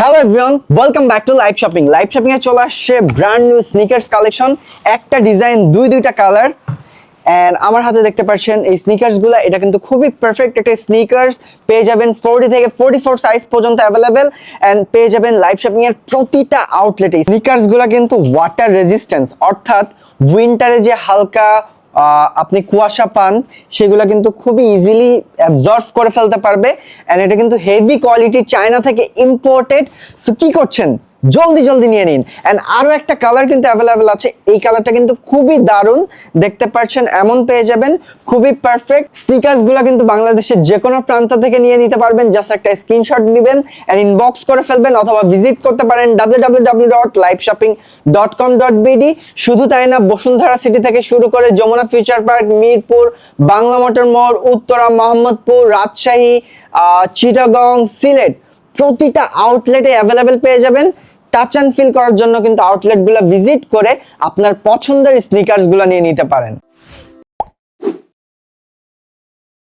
Hello everyone welcome back to live shopping live shopping এ চলে আসছে brand new sneakers collection একটা design দুই, দুইটা কালার এন্ড আমার হাতে দেখতে পাচ্ছেন এই স্নিকার্সগুলা। এটা কিন্তু খুবই পারফেক্ট একটা স্নিকার্স পেয়ে যাবেন ফোরটি থেকে ফোরটি ফোর সাইজ পর্যন্ত অ্যাভেলেবেল এন্ড পেয়ে যাবেন লাইভ শপিং এর প্রতিটা আউটলেটে স্নিকার্সগুলা কিন্তু ওয়াটার রেজিস্ট্যান্স অর্থাৎ উইন্টারে যে হালকা আপনি কুয়াশা পান, সেগুলো কিন্তু খুবই ইজিলি অ্যাবজর্ভ করে ফেলতে পারবে। অ্যান্ড এটা কিন্তু হেভি কোয়ালিটি চায়না থেকে ইম্পোর্টেড সো কি করছেন? জলদি জলদি নিয়ে নিন। অ্যান্ড আরও একটা কালার কিন্তু অ্যাভেলেবেল আছে। এই কালারটা কিন্তু খুবই দারুণ। দেখতে পাচ্ছেন, এমন পেয়ে যাবেন। খুবই পারফেক্ট স্নিকার্সগুলো কিন্তু বাংলাদেশের যে কোনো প্রান্ত থেকে নিয়ে নিতে পারবেন। জাস্ট একটা স্ক্রিনশট নেবেন অ্যান্ড ইনবক্স করে ফেলবেন অথবা ভিজিট করতে পারেন বিডি শুধু তাই না, বসুন্ধরা সিটি থেকে শুরু করে Jamuna future park Mirpur, Bangla motor মোড়, উত্তরা, মোহাম্মদপুর, রাজশাহী চিটাগং, সিলেট প্রতিটা আউটলেটে অ্যাভেলেবেল পেয়ে যাবেন। টাচ অ্যান্ড ফিল করার জন্য কিন্তু আউটলেটগুলো ভিজিট করে আপনার পছন্দের স্নিকার্সগুলো নিয়ে নিতে পারেন।